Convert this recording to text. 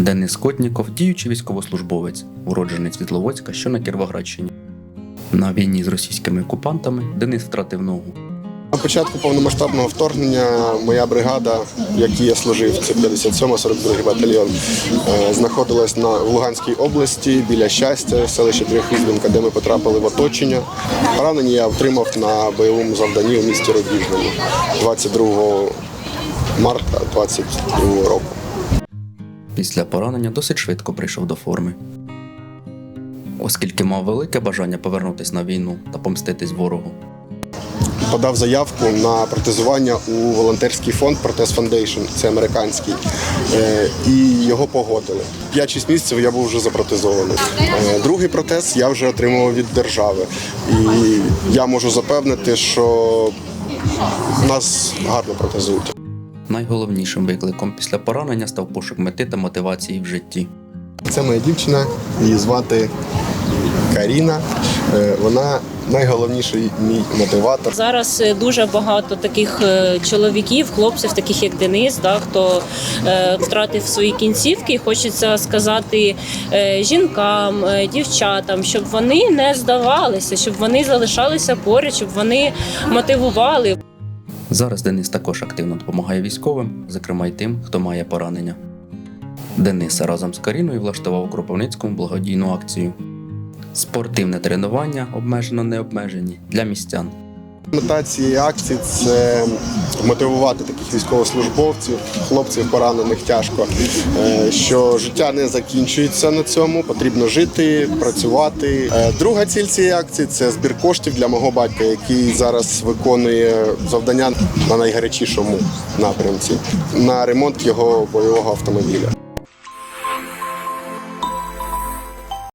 Денис Котніков, діючий військовослужбовець, уроджений Світловодська, що на Кіровоградщині. На війні з російськими окупантами Денис втратив ногу. На початку повномасштабного вторгнення моя бригада, в якій я служив, це 57-42 батальйон, е, знаходилась на в Луганській області біля щастя, селище Трьохізбінка, де ми потрапили в оточення. Поранення я отримав на бойовому завданні у місті Рубіжному 22 марта 22 року. Після поранення досить швидко прийшов до форми. Оскільки мав велике бажання повернутися на війну та помститись ворогу. Подав заявку на протезування у волонтерський фонд Протез Foundation, це американський, е, і його погодили. 5-6 місяців я був вже запротезований. Е, Другий протез я вже отримував від держави. І я можу запевнити, що нас гарно протезують. Найголовнішим викликом після поранення став пошук мети та мотивації в житті. Це моя дівчина, її звати Каріна. Е, Вона найголовніший мій мотиватор. Зараз е, дуже багато таких е, чоловіків, хлопців, таких як Денис, да, хто е, втратив свої кінцівки. І Хочеться сказати е, жінкам, е, дівчатам, щоб вони не здавалися, щоб вони залишалися поряд, щоб вони мотивували. Зараз Денис також активно допомагає військовим, зокрема й тим, хто має поранення. Денис разом з Каріною влаштував у Кропивницькому благодійну акцію. Спортивне тренування обмежено необмежені для містян. Мета цієї акції це мотивувати таких військовослужбовців, хлопців поранених тяжко, е, що життя не закінчується на цьому, потрібно жити, працювати. Е, Друга ціль цієї акції це збір коштів для мого батька, який зараз виконує завдання на найгарячішому напрямці на ремонт його бойового автомобіля.